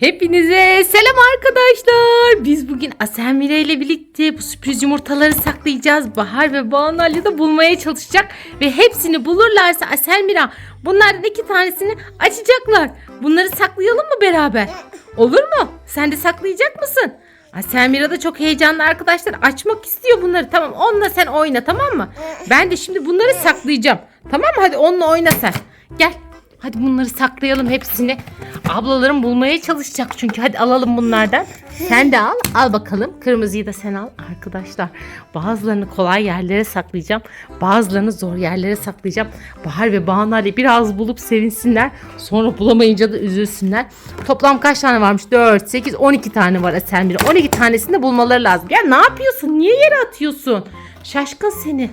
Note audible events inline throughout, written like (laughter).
Hepinize selam arkadaşlar. Biz bugün Asemire ile birlikte bu sürpriz yumurtaları saklayacağız. Bahar ve Banu Ali de bulmaya çalışacak. Ve hepsini bulurlarsa Aselmira bunlardan iki tanesini açacaklar. Bunları saklayalım mı beraber? Olur mu? Sen de saklayacak mısın? Aselmira da çok heyecanlı arkadaşlar. Açmak istiyor bunları. Tamam onunla sen oyna tamam mı? Ben de şimdi bunları saklayacağım. Tamam mı? Hadi onunla oyna sen. Gel. Hadi bunları saklayalım hepsini. Ablalarım bulmaya çalışacak çünkü. Hadi alalım bunlardan. Sen de al. Al bakalım. Kırmızıyı da sen al. Arkadaşlar bazılarını kolay yerlere saklayacağım. Bazılarını zor yerlere saklayacağım. Bahar ve Banu Ali biraz bulup sevinsinler. Sonra bulamayınca da üzülsünler. Toplam kaç tane varmış? 4, 8, 12 tane var Aselmira. 12 tanesini de bulmaları lazım. Ya ne yapıyorsun? Niye yere atıyorsun? Şaşkın seni.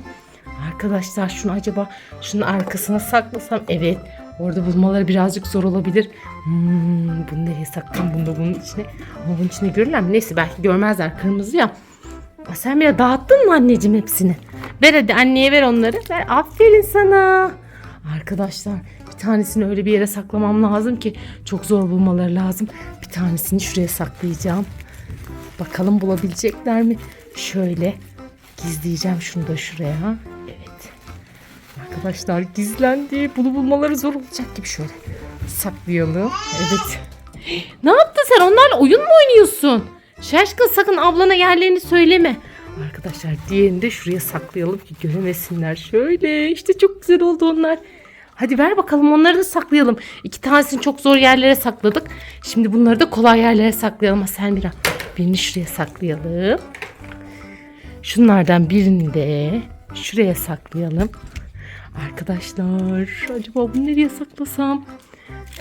Arkadaşlar şunu acaba şunun arkasına saklasam evet orada bulmaları birazcık zor olabilir. Hmm, bunu nereye saklayayım bunu da bunun içine ama bunun içine görürler mi? Neyse belki görmezler kırmızı ya. Aa, Sen bile dağıttın mı anneciğim hepsini? Ver hadi anneye ver onları. Ver aferin sana. Arkadaşlar bir tanesini öyle bir yere saklamam lazım ki çok zor bulmaları lazım. Bir tanesini şuraya saklayacağım. Bakalım bulabilecekler mi? Şöyle gizleyeceğim şunu da şuraya. Arkadaşlar gizlendi. Bunu bulmaları zor olacak gibi şöyle saklayalım. Evet. Ne yaptın sen? Onlarla oyun mu oynuyorsun? Şaşkın sakın ablana yerlerini söyleme. Arkadaşlar diğerini de şuraya saklayalım ki göremesinler. Şöyle işte çok güzel oldu onlar. Hadi ver bakalım onları da saklayalım. İki tanesini çok zor yerlere sakladık. Şimdi bunları da kolay yerlere saklayalım. Aselmira birini şuraya saklayalım. Şunlardan birini de şuraya saklayalım. Arkadaşlar acaba bunu nereye saklasam?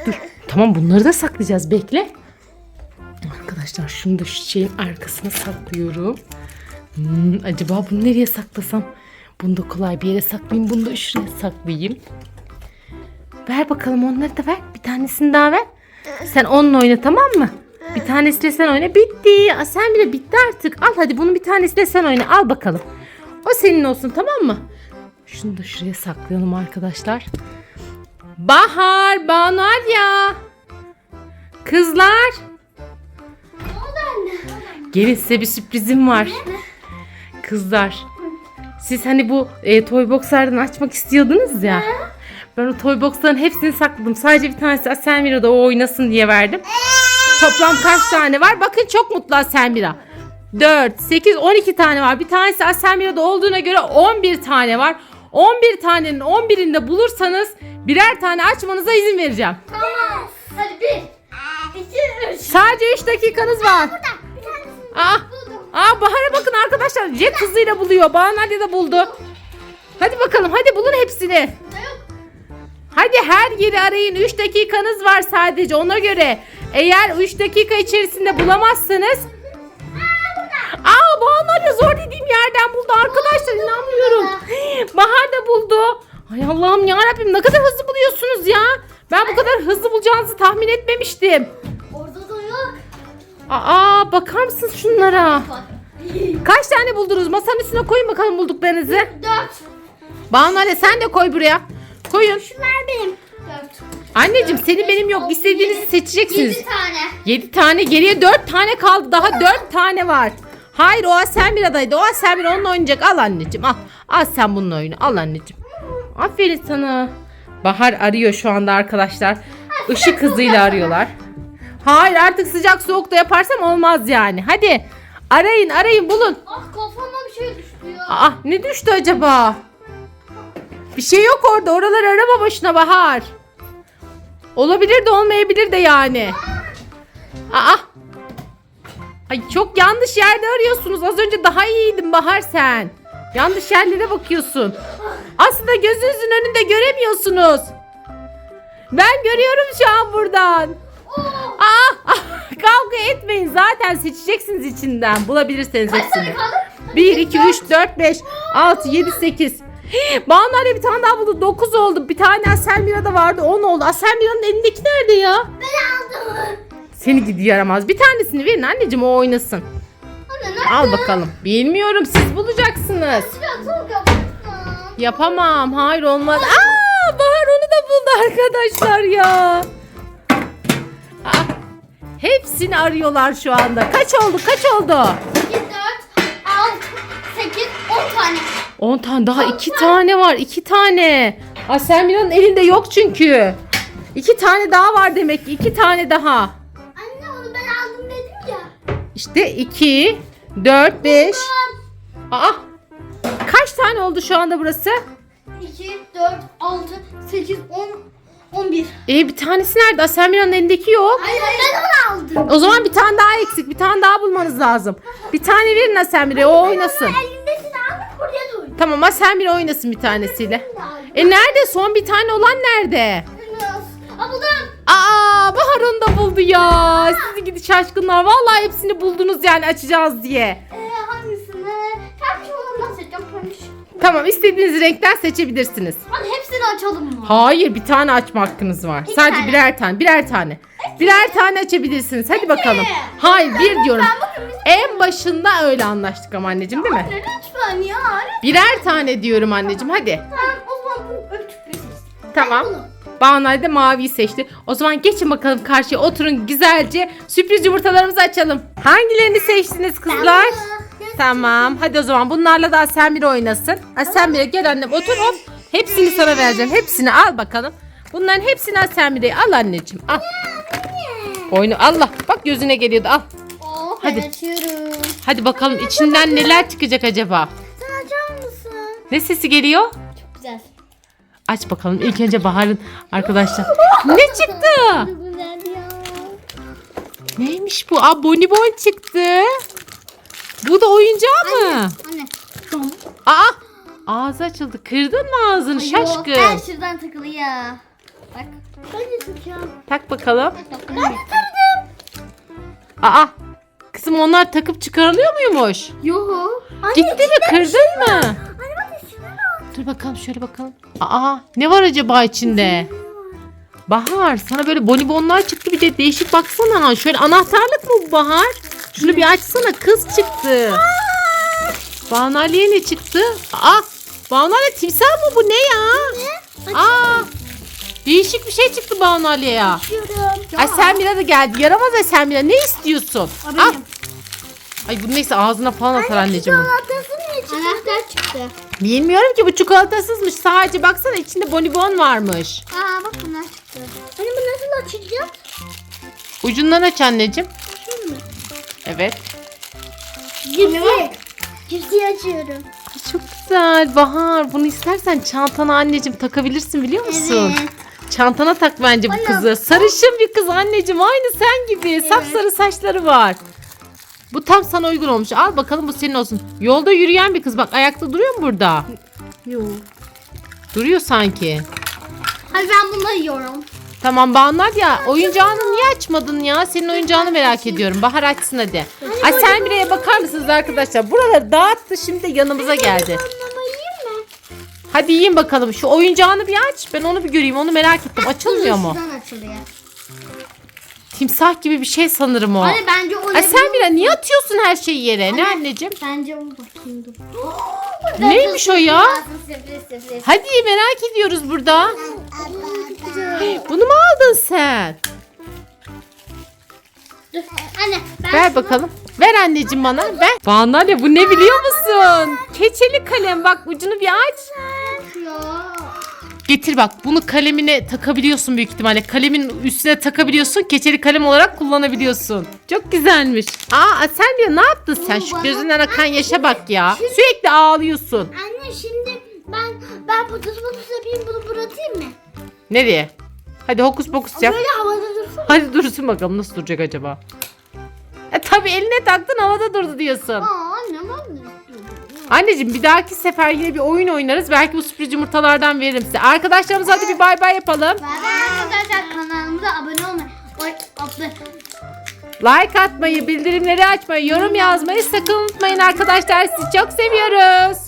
Dur tamam bunları da saklayacağız bekle. Arkadaşlar şunu da şu şeyin arkasına saklıyorum. Hmm, acaba bunu nereye saklasam? Bunu da kolay bir yere saklayayım. Bunu da şuraya saklayayım. Ver bakalım onları da ver. Bir tanesini daha ver. Sen onunla oyna tamam mı? Bir tanesiyle sen oyna. Bitti. Sen bile bitti artık. Al hadi bunu bir tanesiyle sen oyna. Al bakalım. O senin olsun tamam mı? Şunu da şuraya saklayalım arkadaşlar. Bahar, Banu ya. Kızlar. Gelin size bir sürprizim var. Kızlar. Siz hani bu e, toy boxlardan açmak istiyordunuz ya. Ben o toy boxların hepsini sakladım. Sadece bir tanesi Aselmira'da o oynasın diye verdim. Toplam kaç tane var? Bakın çok mutlu Aselmira. 4, 8, 12 tane var. Bir tanesi Aselmira'da olduğuna göre 11 tane var. 11 tanenin 11'ini de bulursanız birer tane açmanıza izin vereceğim. Tamam. Hadi bir. İki, üç. Sadece 3 dakikanız var. Bir tanesini Aa, buldum. aa Bahar'a bakın arkadaşlar. Jet hızıyla buluyor. Banu Nadia da buldu. Hadi bakalım hadi bulun hepsini. Yok. Hadi her yeri arayın. 3 dakikanız var sadece ona göre. Eğer 3 dakika içerisinde bulamazsanız arkadaşlar inanmıyorum. (gasps) Bahar da buldu. Ay Allah'ım ya Rabbim ne kadar hızlı buluyorsunuz ya. Ben bu kadar hızlı bulacağınızı tahmin etmemiştim. Orada da yok. Aa bakar mısınız şunlara? Kaç tane buldunuz? Masanın üstüne koyun bakalım bulduklarınızı. Dört. Banu Ali sen de koy buraya. Koyun. Şunlar benim. Dört. Anneciğim senin benim yok. İstediğinizi seçeceksiniz. Yedi tane. 7 tane geriye 4 tane kaldı. Daha 4 tane var. Hayır o Aselmira'daydı. O Aselmira onunla oynayacak. Al anneciğim al. Al sen bununla oyna. Al anneciğim. Aferin sana. Bahar arıyor şu anda arkadaşlar. Işık (laughs) hızıyla arıyorlar. Hayır artık sıcak soğuk da yaparsam olmaz yani. Hadi arayın arayın bulun. Ah kafama bir şey düştü ya. Aa ne düştü acaba? Bir şey yok orada. Oraları arama başına Bahar. Olabilir de olmayabilir de yani. Aa. Ay çok yanlış yerde arıyorsunuz. Az önce daha iyiydin Bahar sen. Yanlış yerlere bakıyorsun. Aslında gözünüzün önünde göremiyorsunuz. Ben görüyorum şu an buradan. Oh. Aa, kavga etmeyin. Zaten seçeceksiniz içinden. Bulabilirseniz hepsini. tane kaldı? 1, 2, 3, 4, 5, 6, 7, 8. Banu anne bir tane daha buldu. 9 oldu. Bir tane Aselmira'da vardı. 10 oldu. Aselmira'nın elindeki nerede ya? Ben aldım. Seni gidi yaramaz. Bir tanesini verin anneciğim o oynasın. Anne? Al bakalım. Bilmiyorum siz bulacaksınız. Yapamam. Hayır olmaz. Aa, Bahar onu da buldu arkadaşlar ya. Aa, Hepsini arıyorlar şu anda. Kaç oldu? Kaç oldu? 2, 4, 6, 8, 10 tane. 10 tane daha 2 tane var. 2 tane. Aselmira'nın elinde yok çünkü. 2 tane daha var demek ki. 2 tane daha. İşte 2 4 5 Aa! Kaç tane oldu şu anda burası? 2, 4, 6, 8, 10, 11. E bir tanesi nerede? Aselmira'nın elindeki yok. Hayır ben onu aldım. O zaman bir tane daha eksik. Bir tane daha bulmanız lazım. Bir tane verin Aselmira'ya o oynasın. Elimdesini aldım buraya koydum. Tamam Aselmira oynasın bir tanesiyle. E nerede? Son bir tane olan nerede? Bahar buldu ya. Sizi gidi şaşkınlar. Vallahi hepsini buldunuz yani açacağız diye. Ee, hangisini? Pembiş olanından seçeceğim pembiş. Tamam istediğiniz renkten seçebilirsiniz. Hadi hepsini açalım mı? Hayır bir tane açma hakkınız var. Sadece tane. birer tane. Birer tane. Birer tane açabilirsiniz. Hadi bakalım. Hayır bir diyorum. Ben bakın bizim... En başında öyle anlaştık ama anneciğim değil mi? Anne lütfen ya. Birer tane diyorum anneciğim hadi. Tamam o zaman bunu ölçüp veririz. Tamam. bunu. Banu da maviyi seçti. O zaman geçin bakalım karşıya oturun güzelce. Sürpriz yumurtalarımızı açalım. Hangilerini seçtiniz kızlar? Tamam. Hadi o zaman bunlarla da Asemir oynasın. Asemir gel annem otur hop. Hepsini sana vereceğim. Hepsini al bakalım. Bunların hepsini Asemir'e al anneciğim. Al. Oyunu Allah. Bak gözüne geliyordu al. Oh, Hadi. açıyorum. Hadi bakalım içinden neler çıkacak acaba? Sen açar mısın? Ne sesi geliyor? Çok güzel. Aç bakalım. İlk önce Bahar'ın arkadaşlar. ne çıktı? Neymiş bu? Aa bonibon çıktı. Bu da oyuncağı mı? Anne. Tamam. Aa ağzı açıldı. Kırdın mı ağzını Her şaşkın? şuradan takılı ya. Bak. Ben de takacağım. Tak bakalım. Ben taktırdım. Aa kızım onlar takıp çıkarılıyor muymuş? Yo. Anne, Gitti mi? Kırdın mı? Dur bakalım şöyle bakalım. Aa ne var acaba içinde? Bahar sana böyle bonibonlar çıktı bir de değişik baksana. Şöyle anahtarlık mı bu Bahar? Şunu bir açsana kız çıktı. Banu Ali'ye ne çıktı? Aa Banu Ali timsah mı bu ne ya? Aa değişik bir şey çıktı Banu Ali'ye ya. Ay Selmira da geldi. Yaramaz ya Selmira. Ne istiyorsun? Al. Ay bu neyse ağzına falan atar anneciğim. Anahtarsı Anahtar çıktı. Bilmiyorum ki bu çikolatasızmış. Sadece baksana içinde bonibon varmış. Aa bak bunlar çıktı. Anne bu nasıl açacağız? Ucundan aç anneciğim. Evet. Cipsi. Cipsi açıyorum. Çok güzel Bahar. Bunu istersen çantana anneciğim takabilirsin biliyor musun? Evet. Çantana tak bence bu Anne. kızı. Sarışın bir kız anneciğim. Aynı sen gibi. Sapsarı saçları var. Bu tam sana uygun olmuş. Al bakalım bu senin olsun. Yolda yürüyen bir kız. Bak ayakta duruyor mu burada? Yok. Duruyor sanki. Hadi ben bunları yiyorum. Tamam Banlar ya oyuncağını niye açmadın ya? Senin oyuncağını merak ediyorum. Bahar açsın hadi. Ay sen bireye bakar mısınız arkadaşlar? Buraları dağıttı şimdi yanımıza geldi. Anlama yiyeyim mi? Hadi yiyin bakalım. Şu oyuncağını bir aç. Ben onu bir göreyim. Onu merak ettim. Açılmıyor mu? Açılıyor. Timsah gibi bir şey sanırım o. Anne bence o Ay sen bile niye atıyorsun her şeyi yere? Ne anneciğim? Bence o bakayım dur. (gasps) Neymiş o ya? Hadi merak ediyoruz burada. Bunu mu aldın sen? Dur. Anne ben Ver bakalım. Ver anneciğim bana. Ver. Banalya bu ne biliyor musun? Keçeli kalem. Bak ucunu bir aç. Getir bak bunu kalemine takabiliyorsun büyük ihtimalle. Kalemin üstüne takabiliyorsun. Keçeli kalem olarak kullanabiliyorsun. Çok güzelmiş. Aa sen diyor ne yaptın sen? Şu gözünden akan yaşa bak ya. Sürekli ağlıyorsun. Anne şimdi ben ben pıtıs pıtıs yapayım bunu bırakayım mı? Nereye? Hadi hokus pokus yap. Böyle havada dursun. Hadi dursun bakalım nasıl duracak acaba? E tabi eline taktın havada durdu diyorsun. Aa anne ben de Anneciğim bir dahaki sefer yine bir oyun oynarız. Belki bu sürpriz yumurtalardan veririm size. Arkadaşlarımıza hadi bir bay bay yapalım. Arkadaşlar kanalımıza abone olmayı, like atmayı, Like atmayı, bildirimleri açmayı, yorum yazmayı sakın unutmayın arkadaşlar. Sizi çok seviyoruz.